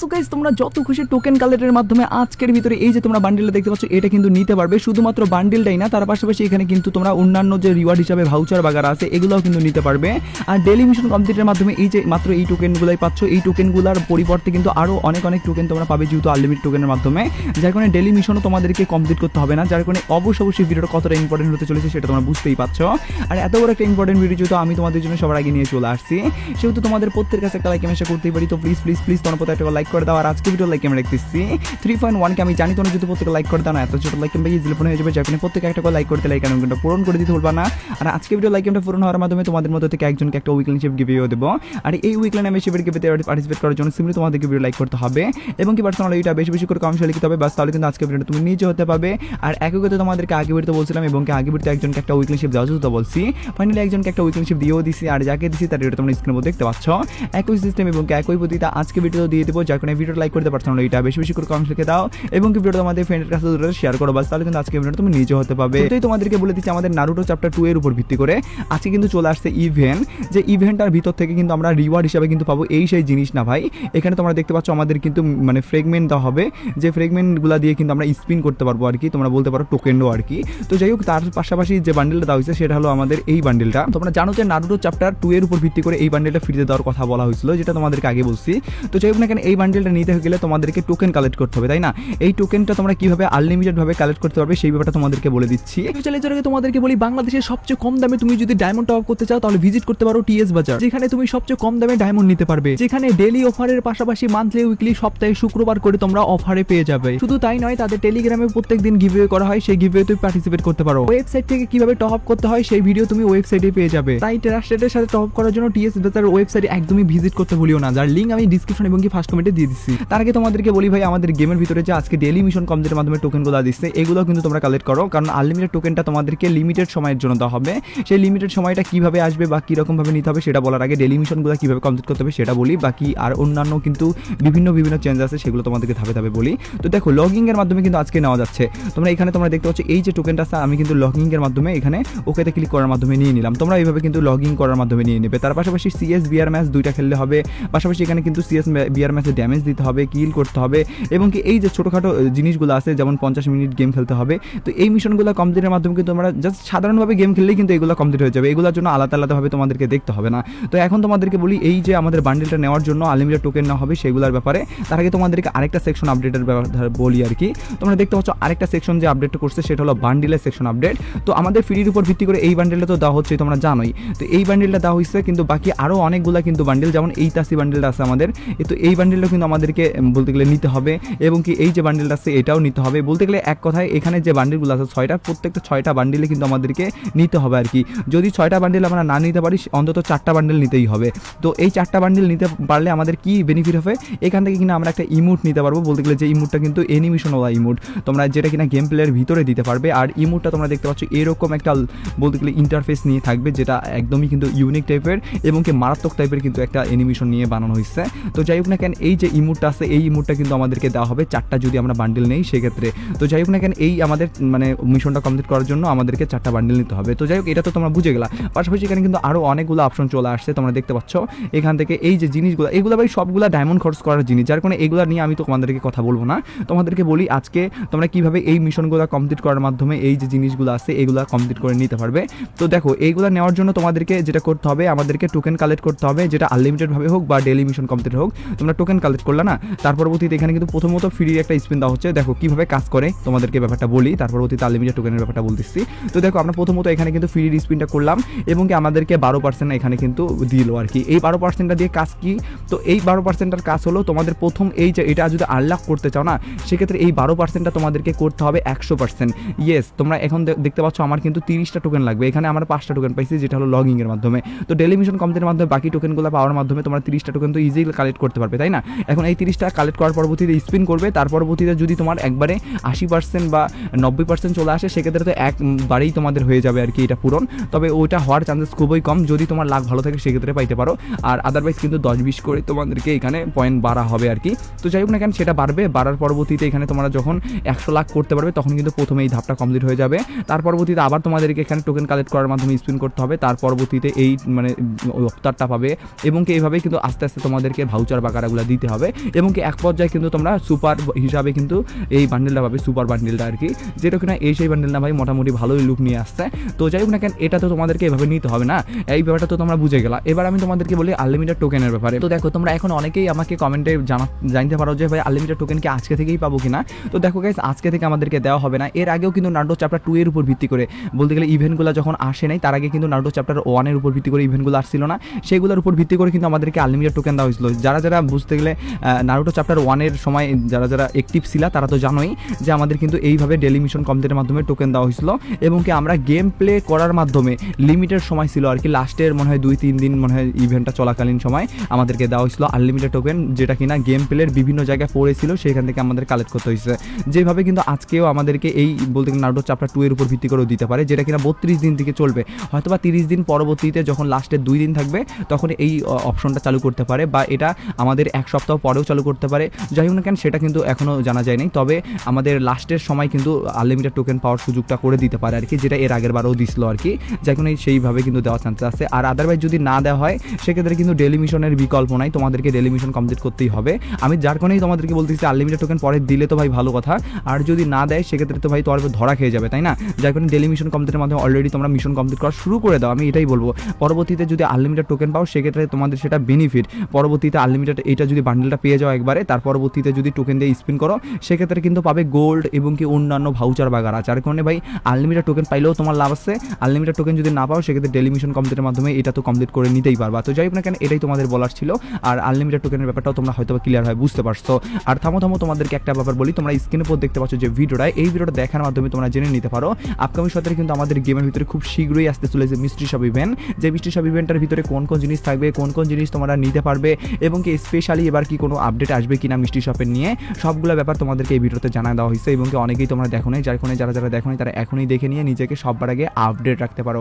So তোমরা যত খুশি টোকেন কালেক্টের মাধ্যমে আজকের ভিতরে এই যে তোমরা বান্ডিলটা দেখতে পাচ্ছ, এটা কিন্তু নিতে পারবে। শুধুমাত্র বান্ডিলটাই না, তার পাশাপাশি এখানে কিন্তু তোমরা অন্যান্য যে রিওয়ার্ড হিসাবে ভাউচার বাগারা আছে, এগুলোও কিন্তু নিতে পারবে। আর ডেলি মিশন কমপ্লিটের মাধ্যমে এই যে মাত্র এই টোকেনগুলোই পাচ্ছ, এই টোকেনগুলোর পরিবর্তে কিন্তু আরও অনেক অনেক টোকেন তোমরা পাবে যেহেতু আনলিমিটেড টোকেনের মাধ্যমে। যার কারণে ডেলি মিশনও তোমাদেরকে কমপ্লিট করতে হবে না, যার কারণে অবশ্যই অবশ্যই ভিডিওটা কতটা ইম্পর্টেন্ট হতে চলেছে সেটা তোমরা বুঝতেই পারছ। আর এত বড় একটা ইম্পর্টেন্ট ভিডিও যেহেতু আমি তোমাদের জন্য সবার আগে নিয়ে চলে আসছি, সেহেতু তোমাদের প্রত্যেকের কাছে একটা লাইক আমি করতেই পারি। তো প্লিজ প্লিজ প্লিজ তোমার প্রত্যেক একটা লাইক করে দাও। আর আজকে ভিডিও লাইক আমি রাখতেছি থ্রি পয়েন্ট ওয়ানকে আমি জানি তোমরা যদি প্রত্যেকে লাইক করে দাও না, এত ছোট লাইক আমি ইজিলি ফোন হয়ে যাবে। কারণে প্রত্যেকে একটা করে লাইক করতে লাইক আমি কিন্তু পূরণ করে দিতে ভুলবা না। আর আজকে ভিডিও লাইক আমরা পূরণ হওয়ার মাধ্যমে তোমাদের মধ্যে থেকে একজনকে একটা উইকলি শিপ গিভেও দেবো। আর এই উইকলি আমি শিপের গিভেতে পার্টিসিপেট করার জন্য সিম্পলি তোমাদেরকে ভিডিও লাইক করতে হবে। এবং কি পার্সোনাল এটা বেশি বেশি করে কমেন্টে লিখতে হবে। বাস, তাহলে কিন্তু আজকে ভিডিওটা তুমি নিজে হতে পাবে। আর একই কথা তোমাদেরকে আগে ভিডিওতে বলছিলাম এবং কি আগে ভিডিওতে একজনকে একটা উইকলি শিপ দেওয়া তো বলছি। ফাইনালি একজনকে একটা উইকলি শিপ দিয়েও দিছি। আর যাকে দিছি তার ভিডিও তোমরা স্ক্রিনে মধ্যে দেখতে পাচ্ছ। একই সিস্টেম এবং একই পদ্ধতিতে আজকে ভিডিও দিয়ে দেবো। যার কারণে ভিডিও লাইক করতে পারছ না, এটা বেশি বেশি করে কমেন্ট লিখে দাও এবং কি ভিডিওটা তোমাদের ফ্রেন্ডের কাছে দূরে শেয়ার করো, বাস তাহলে কিন্তু আজকে ভিডিওটা তুমি নিজে হতে পারবে। এটাই তোমাদেরকে বলে দিচ্ছি, আমাদের নারুটো চ্যাপ্টার টু এর উপর ভিত্তি করে আজকে কিন্তু চলে আসছে ইভেন্ট যে ইভেন্টটার ভিতর থেকে কিন্তু আমরা রিওয়ার্ড হিসাবে কিন্তু পাবো এই সেই জিনিস না ভাই। এখানে তোমরা দেখতে পাচ্ছ আমাদের কিন্তু মানে ফ্রেগমেন্ট দেওয়া হবে, যে ফ্রেগমেন্টগুলো দিয়ে কিন্তু আমরা স্পিন করতে পারব আর কি, তোমরা বলতে পারো টোকেনও আর কি। তো যাই হোক, তার পাশাপাশি যে বান্ডেলটা দেওয়া হয়েছে, সেটা হলো আমাদের এই বান্ডেলটা তোমরা জানো যে নারুটো চ্যাপ্টার টু এর উপর ভিত্তি করে এই বান্ডেলটা ফ্রিতে দেওয়ার কথা বলা হয়েছিল, যেটা তোমাদেরকে আগে বলছি। তো যাই হোক না কেন, এই বান্ডেলটা নিতে গেলে তোমাদেরকে টোকেন কালেক্ট করতে হবে, তাই না? এই টোকেনটা তোমরা কীভাবে আনলিমিটেড ভাবে কালেক্ট করতে পারবে সেই ব্যাপারটা তোমাদেরকে বলে দিচ্ছি। চ্যালেঞ্জের আগে তোমাদেরকে বলি, বাংলাদেশের সবচেয়ে কম দামে তুমি যদি ডায়মন্ড টপ করতে চাও, তাহলে ভিজিট করতে পারো টিএস বাজার যেখানে তুমি সবচেয়ে কম দামে ডায়মন্ড নিতে পারবে। যেখানে ডেলি অফারের পাশাপাশি মান্থলি উইকলি সপ্তাহে, শুক্রবার করে তোমরা অফারে পেয়ে যাবে। শুধু তাই নয়, তাদের টেলিগ্রামে প্রত্যেক দিন গিভওয়ে করা হয়, সেই গিভওয়ে তুমি পার্টিসিপেট করতে পারো। ওয়েবসাইট থেকে কীভাবে টপ আপ করতে হয়, সেই ভিডিও তুমি ওয়েবসাইটে পেয়ে যাবে। তাই ট্রাস্টেডের সাথে টপ করার জন্য টিএস বাজার ওয়েবসাইটে একদমই ভিজিট করতে ভুলিও না। যার লিঙ্ক আমি ডিসক্রিপশন এবং কি ফার্স্ট কমেন্টে দিয়ে দিচ্ছি তার আগে তোমাদেরকে বলি ভাই, আমাদের গেমের ভিতরে যে আজকে ডেলি মিশন কমপ্লিটের মাধ্যমে টোকেনগুলো দিচ্ছে, এগুলো কিন্তু তোমরা কালেক্ট করো। কারণ আনলিমিটেড টোকেনটা তোমাদেরকে লিমিটেড সময়ের জন্য দেওয়া হবে। সেই লিমিটেড সময়টা কীভাবে আসবে বা কীরকম ভাবে নিতে হবে সেটা বলার আগে ডেলি মিশনগুলো কীভাবে কমপ্লিট করতে হবে সেটা বলি। বাকি আর অন্যান্য কিন্তু বিভিন্ন বিভিন্ন চেঞ্জ আছে, সেগুলো তোমাদেরকে ধাপে ধাপে বলি। তো দেখো লগিং এর মাধ্যমে কিন্তু আজকে নেওয়া যাচ্ছে। তোমরা এখানে তোমরা দেখতে পাচ্ছ, এই যে টোকেনটা আছে, আমি কিন্তু লগিং এর মাধ্যমে এখানে ওকেতে ক্লিক করার মাধ্যমে নিয়ে নিলাম। তোমরা এইভাবে কিন্তু লগিং করার মাধ্যমে নিয়ে নেবে। তার পাশাপাশি সিএস বিআর ম্যাচ দুইটা খেললে হবে। পাশাপাশি এখানে কিন্তু সিএস বিআর ম্যাচে দিতে হবে কিল করতে হবে এবং কি এই যে ছোটোখাটো জিনিসগুলো আছে, যেমন পঞ্চাশ মিনিট গেম খেলতে হবে, তো এই মিশনগুলো কমপ্লিটের মাধ্যমে কিন্তু তোমরা জাস্ট সাধারণভাবে গেম খেললেই কিন্তু এগুলো কমপ্লিট হয়ে যাবে। এগুলোর জন্য আলাদা আলাদাভাবে তোমাদেরকে দেখতে হবে না। তো এখন তোমাদেরকে বলি, এই যে আমাদের বান্ডেলটা নেওয়ার জন্য আনলিমিটেড টোকেন না হবে সেগুলোর ব্যাপারে, তার আগে তোমাদেরকে আরেকটা সেকশন আপডেটের ব্যাপার বলি আর কি। তোমরা দেখতে পাচ্ছ আরেকটা সেকশন যে আপডেটটা করছে, সেটা হলো বান্ডিলের সেকশন আপডেট তো আমাদের ফ্রির উপর ভিত্তি করে এই বান্ডেলটা তো দেওয়া হচ্ছে, তোমরা জানোই। তো এই বান্ডেলটা দেওয়া হয়েছে, কিন্তু বাকি আরও অনেকগুলো কিন্তু বান্ডেল যেমন এই তাসি বান্ডেলটা আছে আমাদের। তো এই বান্ডেলটা কিন্তু আমাদেরকে বলতে গেলে নিতে হবে। এবং কি এই যে বান্ডেলটা আছে, এটাও নিতে হবে। বলতে গেলে এক কথায় এখানে যে বান্ডেলগুলো আছে, ছয়টা, প্রত্যেকটা ছয়টা বান্ডেলে কিন্তু আমাদেরকে নিতে হবে আর কি। যদি ছয়টা বান্ডেল আমরা না নিতে পারি, অন্তত চারটা বান্ডেল নিতেই হবে। তো এই চারটা বান্ডেল নিতে পারলে আমাদের কি বেনিফিট হবে? এখান থেকে কিনা আমরা একটা ইমোট নিতে পারব। বলতে গেলে যে ইমোটটা কিন্তু অ্যানিমেশনওয়ালা ইমোট তোমরা যেটা কিনা গেম প্লেয়ার ভিতরে দিতে পারবে। আর ইমোটটা তোমরা দেখতে পাচ্ছ, এরকম একটা, বলতে গেলে ইন্টারফেস নিয়ে থাকবে, যেটা একদমই কিন্তু ইউনিক টাইপের এবং কি মারাত্মক টাইপের কিন্তু একটা অ্যানিমেশন নিয়ে বানানো হয়েছে। তো যাই হোক না কেন, এই যে ইমোটটা আছে, এই ইমোটটা কিন্তু আমাদেরকে দেওয়া হবে। চারটা যদি আমরা বান্ডিল নেই, সেক্ষেত্রে তো যাই হোক না কেন, এই আমাদের মানে মিশনটা কমপ্লিট করার জন্য আমাদেরকে চারটা বান্ডিল নিতে হবে। তো যাই হোক, এটা তো তোমরা বুঝে গেলা। পাশাপাশি এখানে কিন্তু আরও অনেকগুলো অপশন চলে আসছে, তোমরা দেখতে পাচ্ছ। এখান থেকে এই যে জিনিসগুলো, এগুলো ভাই সবগুলো ডায়মন্ড খরচ করার জিনিস। যার কারণে এগুলো নিয়ে আমি তো তোমাদেরকে কথা বলব না। তোমাদেরকে বলি, আজকে তোমরা কীভাবে এই মিশনগুলো কমপ্লিট করার মাধ্যমে এই যে জিনিসগুলো আছে, এগুলো কমপ্লিট করে নিতে পারবে। তো দেখো, এইগুলো নেওয়ার জন্য তোমাদেরকে যেটা করতে হবে, আমাদেরকে টোকেন কালেক্ট করতে হবে, যেটা আনলিমিটেড ভাবে হোক বা ডেলি মিশন কমপ্লিট হোক। তোমরা টোকেন কালেক্ট করলে না? তার পরবর্তীতে এখানে কিন্তু প্রথমত ফ্রি একটা স্পিন দেওয়া হচ্ছে। দেখো কীভাবে কাজ করে, তোমাদেরকে ব্যাপারটা বলি। তার পরবর্তীতে আনলিমিটেড টোকেনের ব্যাপারটা বলতেছি। তো দেখো আমরা প্রথমত এখানে কিন্তু ফ্রি স্পিনটা করলাম এবং কি আমাদেরকে বারো পার্সেন্ট এখানে কিন্তু দিল আর কি। এই বারো পার্সেন্টটা দিয়ে কাজ কি? তো এই বারো পার্সেন্টের কাজ হলো তোমাদের প্রথম এই যে এটা যদি আনলক করতে চাও না, সেক্ষেত্রে এই বারো পার্সেন্টটা তোমাদেরকে করতে হবে একশো পার্সেন্ট ইয়েস তোমরা এখন দেখতে পাচ্ছ আমার কিন্তু তিরিশটা টোকেন লাগবে। এখানে আমার পাঁচটা টোকেন পাইছি, যেটা হলো লগিং এর মাধ্যমে। তো ডেলি মিশন মাধ্যমে বাকি টোকেনগুলো পাওয়ার মাধ্যমে তোমরা তিরিশটা টোকেন তো ইজিলি কালেক্ট করতে পারবে, তাই না? এখন এই তিরিশটা কালেক্ট করার পরবর্তীতে স্পিন করবে। তার পরবর্তীতে যদি তোমার একবারে আশি পার্সেন্ট বা নব্বই পার্সেন্ট চলে আসে, সেক্ষেত্রে তো একবারেই তোমাদের হয়ে যাবে আর কি এটা পূরণ। তবে ওইটা হওয়ার চান্সেস খুবই কম। যদি তোমার লাভ ভালো থাকে, সেক্ষেত্রে পাইতে পারো। আর আদারওয়াইজ কিন্তু দশ বিশ করে তোমাদেরকে এখানে পয়েন্ট বাড়া হবে আর কি। তো যাই হোক না কেন, সেটা বাড়বে। বাড়ার পরবর্তীতে এখানে তোমরা যখন একশো লাখ করতে পারবে, তখন কিন্তু প্রথমে এই ধাপটা কমপ্লিট হয়ে যাবে। তার পরবর্তীতে আবার তোমাদেরকে এখানে টোকেন কালেক্ট করার মাধ্যমে স্পিন করতে হবে। তার পরবর্তীতে এই মানে অফতারটা পাবে। এবং কি এইভাবে কিন্তু আস্তে আস্তে তোমাদেরকে ভাউচার বাকারাগুলো দিতে হবে এবং কি এক পর্যায়ে কিন্তু তোমরা সুপার হিসাবে কিন্তু এই বান্ডেলটা পাবে, সুপার বান্ডেলটা আর কি। যেটা কিনা এই সেই বান্ডেলটা ভাই মোটামুটি ভালোই লুক নিয়ে আসছে। তো যাই হোক না কেন, এটা তো তোমাদেরকে এভাবে নিতে হবে না। এই ব্যাপারটা তো তোমরা বুঝে গেলা। এবার আমি তোমাদেরকে বলি আনলিমিটেড টোকেনের ব্যাপারে। তো দেখো, তোমরা এখন অনেকেই আমাকে কমেন্টে জানা, জানতে পারো যে ভাই আনলিমিটেড টোকেন কি আজকে থেকেই পাবো কিনা। তো দেখো গাইস আজকে থেকে আমাদেরকে দেওয়া হবে না। এর আগেও কিন্তু নার্ডো চ্যাপ্টার টু এর উপর ভিত্তি করে, বলতে গেলে ইভেন্টগুলো যখন আসে নাই, তার আগে কিন্তু নার্ডো চ্যাপ্টার ওয়ানের উপর ভিত্তি করে ইভেন্টগুলো আসছিল না। সেগুলোর উপর ভিত্তি করে কিন্তু আমাদেরকে আনলিমিটেড টোকেন দেওয়া হয়েছিল। যারা যারা বুঝতে গেলে নারুটো চ্যাপ্টার ওয়ানের সময় যারা যারা অ্যাক্টিভ ছিল, তারা তো জানোই যে আমাদের কিন্তু এইভাবে ডেলি মিশন কমপ্লিটের মাধ্যমে টোকেন দেওয়া হয়েছিল এবং কি আমরা গেম প্লে করার মাধ্যমে লিমিটেড সময় ছিল আর কি। লাস্টের মনে হয় দুই, তিন দিন মনে হয় ইভেন্টটা চলাকালীন সময় আমাদেরকে দেওয়া হয়েছিল আনলিমিটেড টোকেন যেটা কিনা গেম প্লের বিভিন্ন জায়গায় পড়েছিল, সেখান থেকে আমাদের কালেক্ট করতে হয়েছে। যেভাবে কিন্তু আজকেও আমাদেরকে এই বলতে গেলে নারুটো চ্যাপ্টার টু এর উপর ভিত্তি করেও দিতে পারে, যেটা কিনা বত্রিশ দিন থেকে চলবে। হয়তো বা তিরিশ দিন পরবর্তীতে যখন লাস্টের দুই দিন থাকবে, তখন এই অপশনটা চালু করতে পারে বা এটা আমাদের এক সপ্তাহ পরেও চালু করতে পারে। যাই হোক না কেন, সেটা কিন্তু এখনও জানা যায়নি তবে আমাদের লাস্টের সময় কিন্তু আনলিমিটেড টোকেন পাওয়ার সুযোগটা করে দিতে পারে আর কি, যেটা এর আগের বারও দিছিল আর কি। যাই হোক সেইভাবে কিন্তু দেওয়ার চান্সেস আছে। আর আদারওয়াইজ যদি না দেওয়া হয়, সেক্ষেত্রে কিন্তু ডেলি মিশনের বিকল্প নাই। তোমাদেরকে ডেলি মিশন কমপ্লিট করতেই হবে। আমি যার কারণেই তোমাদেরকে বলতেছি আনলিমিটেড টোকেন পরে দিলে তো ভাই ভালো কথা। আর যদি না দেয়, সেক্ষেত্রে তো ভাই তোমার ধরা খেয়ে যাবে, তাই না? যার কারণে ডেলি মিশন কমপ্লিটের মাধ্যমে অলরেডি তোমরা মিশন কমপ্লিট করা শুরু করে দাও, আমি এটাই বলব। পরবর্তীতে যদি আনলিমিটেড টোকেন পাও, সেক্ষেত্রে তোমাদের সেটা বেনিফিট পরবর্তীতে আনলিমিটেড এটা যদি বান্ডেলটা পেয়ে যাও একবারে। তার পরবর্তীতে যদি টোকেন দিয়ে স্পিন করো, সেক্ষেত্রে কিন্তু পাবে গোল্ড এবং কি অন্যান্য ভাউচার বাগারা যার কারণে ভাই আনলিমিটেড টোকেন পাইলেও তোমার লাভ আছে। আনলিমিটেড টোকেন যদি না পাও, সেক্ষেত্রে ডেলিমিশন কমপ্লিটের মাধ্যমে এটা তো কমপ্লিট করে নিতেই পারবা। তো যাই হোক না কেন, এটাই তোমাদের বলার ছিল। আর আনলিমিটেড টোকেনের ব্যাপারটাও তোমরা হয়তো ক্লিয়ার হয়, বুঝতে পারছ। আর থামো থামো, তোমাদেরকে একটা ব্যাপার বলি। তোমরা স্ক্রিনের উপর দেখতে পাচ্ছ যে ভিডিওটা, এই ভিডিওটা দেখার মাধ্যমে তোমরা জেনে নিতে পারো। আপকামিং সপ্তাহে কিন্তু আমাদের গেমের ভিতরে খুব শীঘ্রই আসতে চলেছে মিস্ট্রি সব ইভেন্ট যে মিস্ট্রি সব ইভেন্টের ভিতরে কোন কোন জিনিস থাকবে, কোন কোন জিনিস তোমরা নিতে পারবে এবং কি স্পেশালি এবার কি কোনো আপডেট আসবে কিনা মিষ্টি শপের নিয়ে, সবগুলো ব্যাপার তোমাদেরকে এই ভিডিওতে জানা দেওয়া হয়েছে এবং অনেকেই তোমরা দেখো নাই, যার কারণে যারা যারা দেখো তারা এখনই দেখে নিয়ে নিজেকে সবার আগে আপডেট রাখতে পারো।